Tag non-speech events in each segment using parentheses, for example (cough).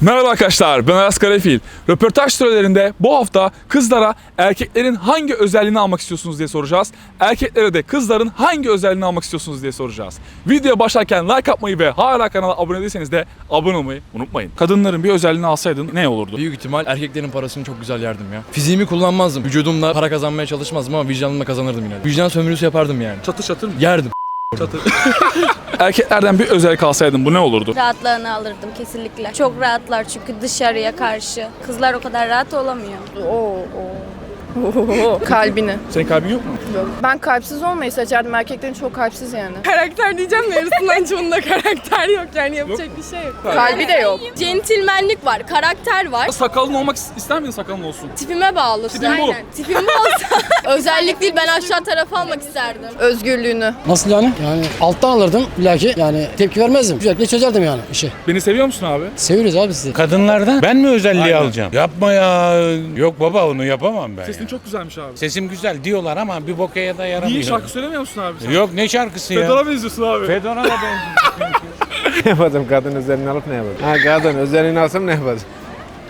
Merhaba arkadaşlar, ben Aras Karafil. Röportaj sürelerinde bu hafta kızlara erkeklerin hangi özelliğini almak istiyorsunuz diye soracağız. Erkeklere de kızların hangi özelliğini almak istiyorsunuz diye soracağız. Videoya başlarken like atmayı ve hala kanala abone değilseniz de abone olmayı unutmayın. Kadınların bir özelliğini alsaydın ne olurdu? Büyük ihtimal erkeklerin parasını çok güzel yerdim ya. Fiziğimi kullanmazdım. Vücudumla para kazanmaya çalışmazdım ama vicdanımla kazanırdım yine de. Vicdan sömürüsü yapardım yani. Çatır çatır mı? Yerdim. Çatır. (laughs) Erkeklerden bir özellik alsaydın bu ne olurdu? Rahatlığını alırdım kesinlikle. Çok rahatlar çünkü dışarıya karşı. Kızlar o kadar rahat olamıyor. Kalbini. Senin kalbin yok mu? Ben kalpsiz olmayı seçerdim. Erkeklerin çok kalpsiz yani. Karakter diyeceğim de yarısından çoğunda karakter yok yani yapacak bir şey yok. Kalbi de yok. Centilmenlik var, karakter var. Sakalın olmak ister miydin sakalın olsun? Tipime bağlı. Tipin bu. Aynen. Tipim bu olsa. (laughs) Özellik değil ben aşağı tarafa almak isterdim. Özgürlüğünü. Nasıl yani? Yani alttan alırdım illaki yani tepki vermezdim. Sürekli çözerdim yani işi. Beni seviyor musun abi? Seviyoruz abi sizi. Kadınlardan ben mi özelliği Aynen. alacağım? Yapma ya. Yok baba onu yapamam ben. Sesin çok güzelmiş abi. Sesim güzel diyorlar ama bir bokaya da yaramıyor. Niye şarkı söylemiyor musun abi sen? Yok ne şarkısı ya? Fedor'a benziyorsun abi. Fedon'a da benziyor. (laughs) Ne yapacağım kadın özelliğini alıp ne yapacağım? Ha kadın özelliğini alsam ne yapacağım?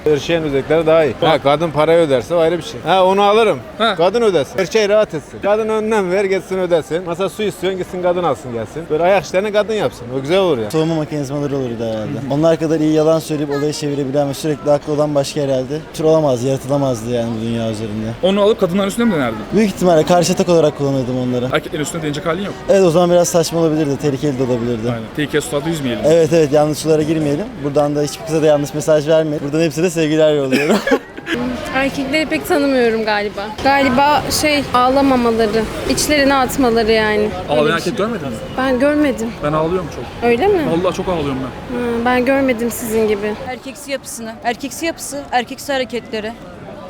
Erkeğin özellikleri daha iyi. Ha kadın parayı öderse ayrı bir şey. Ha onu alırım. Ha. Kadın ödesin. Erkeği rahat etsin. Kadın önünden ver gitsin ödesin. Mesela su istiyorsun gitsin kadın alsın gelsin. Böyle ayak işlerini kadın yapsın. O güzel olur ya. Soğuma mekanizmaları olurdu herhalde. Onlar kadar iyi yalan söyleyip olayı çevirebilen ve sürekli haklı olan başka herhalde tür olamaz, yaratılamazdı yani bu dünya üzerinde. Onu alıp kadınların üstüne mi denerdin? Büyük ihtimalle karşı atak olarak kullanırdım onları. Erkeklerin üstüne deneyecek halin yok. Evet o zaman biraz saçma olabilirdi, tehlikeli de olabilirdi. Aynen. Tehlikeye sularda yüzmeyelim. Evet evet yanlışlara girmeyelim. Buradan da hiçbir kıza da yanlış mesaj vermeyelim. Buradan hepsine sevgiler yolluyorum. (laughs) Erkekleri pek tanımıyorum galiba. Galiba şey ağlamamaları, içlerine atmaları yani. Öyle Ağlayan bir erkek şey. görmedin mi? Ben görmedim. Ben ağlıyorum çok. Öyle mi? Vallahi çok ağlıyorum ben. Ha, ben görmedim sizin gibi. Erkeksi yapısını, erkeksi yapısı, erkeksi hareketleri.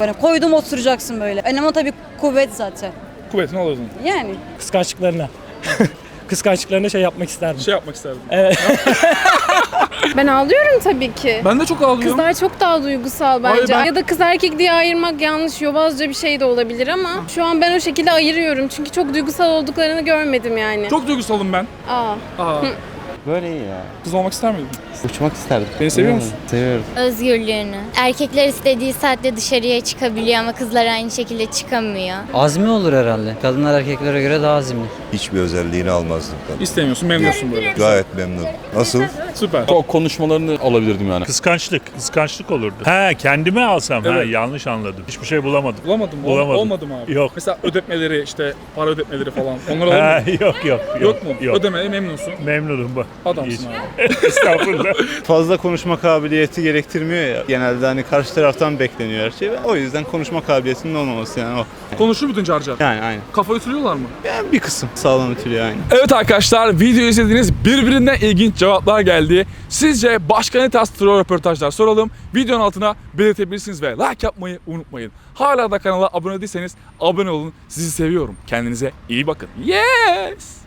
Böyle koydum oturacaksın böyle. Önemli tabii kuvvet zaten. Kuvvetini alırdın. Yani. Kıskançlıklarına. (laughs) Kıskançlıklarına şey yapmak isterdim. Şey yapmak isterdim. (laughs) Ben ağlıyorum tabii ki. Ben de çok ağlıyorum. Kızlar çok daha duygusal Hayır, bence. ben- Ya da kız erkek diye ayırmak yanlış, yobazca bir şey de olabilir ama şu an ben o şekilde ayırıyorum. Çünkü çok duygusal olduklarını görmedim yani. Çok duygusalım ben. Aa. Aa. Böyle iyi ya. Kız olmak ister miydin? Uçmak isterdim. Beni seviyor musun? Seviyorum. Özgürlüğünü. Erkekler istediği saatte dışarıya çıkabiliyor ama kızlar aynı şekilde çıkamıyor. Azmi olur herhalde. Kadınlar erkeklere göre daha azimli. Hiçbir özelliğini almazdım kadın. İstemiyorsun, memnunsun böyle. Gayet memnun. Nasıl? Süper. O konuşmalarını alabilirdim yani. Kıskançlık, kıskançlık olurdu. He kendime alsam Evet. yanlış anladım. Hiçbir şey bulamadım. Bulamadım. Ol- Bulamadım. Olmadı mı abi? Yok. Mesela ödetmeleri işte para ödetmeleri falan. (laughs) Onları alır He, mı? yok yok yok. Yok mu? Yok. Ödemeye memnunsun. Memnunum bu. Adamsın abi. (laughs) Estağfurullah. Fazla konuşma kabiliyeti gerektirmiyor ya. Genelde hani karşı taraftan bekleniyor her şey. O yüzden konuşma kabiliyetinin olmaması yani o. Konuşur muydun car car? Yani aynı. Kafa ütülüyorlar mı? Yani bir kısım sağlam ötülüyor aynı. Evet arkadaşlar video izlediniz birbirinden ilginç cevaplar geldi. Sizce başka ne tarz troll röportajlar soralım? Videonun altına belirtebilirsiniz ve like yapmayı unutmayın. Hala da kanala abone değilseniz abone olun. Sizi seviyorum. Kendinize iyi bakın. Yes!